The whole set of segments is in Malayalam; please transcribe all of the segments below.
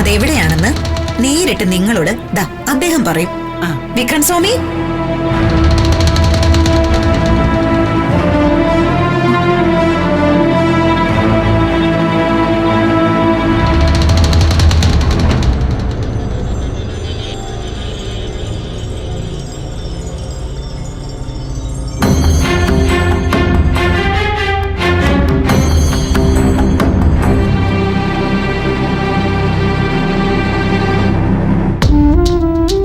അതെവിടെയാണെന്ന് നേരിട്ട് നിങ്ങളോട് ദാ അദ്ദേഹം പറയും. വിക്രം സ്വാമി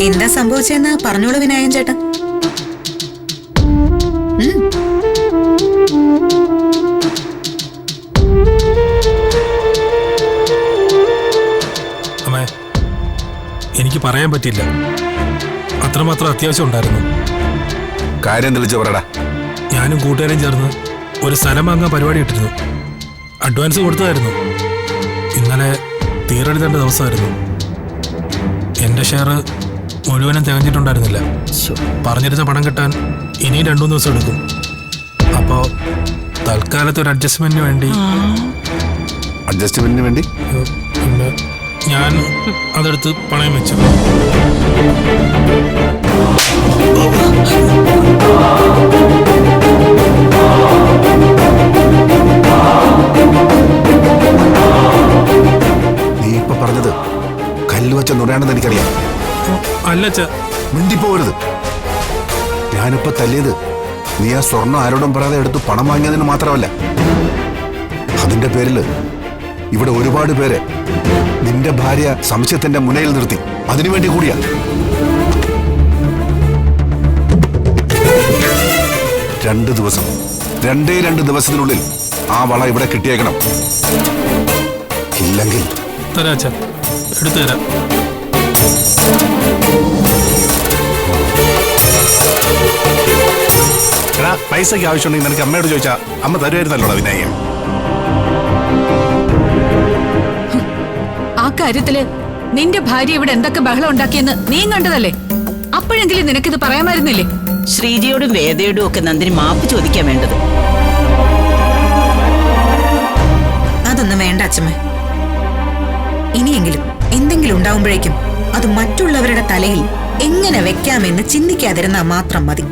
എന്താ സംഭവിച്ചെന്ന് പറഞ്ഞോളൂ വിനായകൻ ചേട്ടാ. അമ്മേ എനിക്ക് പറയാൻ പറ്റില്ല അത്രമാത്രം അത്യാവശ്യം ഉണ്ടായിരുന്നു. കാര്യം തെളിച്ചു പറയടാ? ഞാനും കൂട്ടുകാരും ചേർന്ന് ഒരു സ്ഥലം വാങ്ങാൻ പരിപാടി ഇട്ടിരുന്നു. അഡ്വാൻസ് കൊടുത്തതായിരുന്നു. ഇന്നലെ തീരെടുത്തേണ്ട ദിവസമായിരുന്നു. എന്റെ ഷെയർ മുഴുവനും തികഞ്ഞിട്ടുണ്ടായിരുന്നില്ല. പറഞ്ഞിരുന്ന പണം കിട്ടാൻ ഇനി രണ്ടു മൂന്ന് ദിവസം എടുക്കും. അപ്പോ തൽക്കാലത്ത് ഒരു അഡ്ജസ്റ്റ്മെന്റിന് വേണ്ടി അഡ്ജസ്റ്റ്മെന്റിന് വേണ്ടി? പിന്നെ ഞാൻ അതെടുത്ത് പണയം വെച്ചു. നീ ഇപ്പൊ പറഞ്ഞത് കല്ലുവച്ച നുറയാണെന്ന് എനിക്കറിയാം. അല്ല ച മിണ്ടിപ്പോവരുത് ഞാനിപ്പോ തല്ലിയത് നീ ആ സ്വർണം ആരോടും പറയാതെ എടുത്ത് പണം വാങ്ങിയതിന് മാത്രമല്ല. അതിന്റെ പേരിൽ ഇവിടെ ഒരുപാട് പേരെ നിന്റെ ഭാര്യ സംശയത്തിന്റെ മുനയിൽ നിർത്തി. അതിനുവേണ്ടി കൂടിയാ. രണ്ട് ദിവസം രണ്ടേ രണ്ട് ദിവസത്തിനുള്ളിൽ ആ വള ഇവിടെ കിട്ടിയേക്കണം. ഇല്ലെങ്കിൽ തരാ എടുത്തു തരാം. എടാ പൈസയ്ക്ക് ആവശ്യമുണ്ടെങ്കിൽ നിനക്ക് അമ്മയോട് ചോദിച്ചാ അമ്മ തരുമായിരുന്നല്ലോടാ വിനായകൻ ആ കാര്യത്തിൽ നിന്റെ ഭാര്യ ഇവിടെ എന്തൊക്കെ ബഹളം ഉണ്ടാക്കിയെന്ന് നീ കണ്ടതല്ലേ? അപ്പോഴെങ്കിലും നിനക്കിത് പറയാമായിരുന്നില്ലേ? ശ്രീജിയോടും വേദയോടും ഒക്കെ നന്ദിനി മാപ്പ് ചോദിക്കാൻ വേണ്ടത്. അതൊന്നും വേണ്ട അച്ഛമ്മ. ഇനിയെങ്കിലും എന്തെങ്കിലും ഉണ്ടാവുമ്പോഴേക്കും അത് മറ്റുള്ളവരുടെ തലയിൽ എങ്ങനെ വെക്കാമെന്ന് ചിന്തിക്കാതിരുന്നാൽ മാത്രം മതി.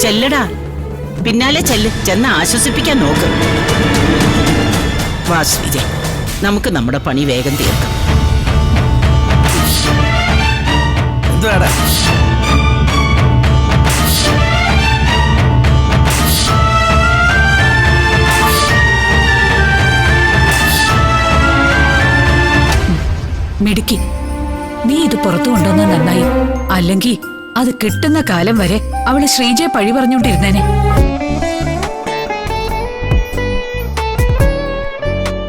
ചെല്ലടാ. പിന്നാലെ ചെല്ല്. ചെന്ന് ആശ്വസിപ്പിക്കാൻ നോക്ക്. വാ ശ്രീജ. നമുക്ക് നമ്മുടെ പണി വേഗം തീർക്കാം. എന്തുവാടാ? മിടുക്കി. നീ ഇത് പുറത്തു കൊണ്ടുവന്ന നന്നായി. അല്ലെങ്കിൽ അത് കിട്ടുന്ന കാലം വരെ അവൾ ശ്രീജയെ പഴി പറഞ്ഞുകൊണ്ടിരുന്നേനെ.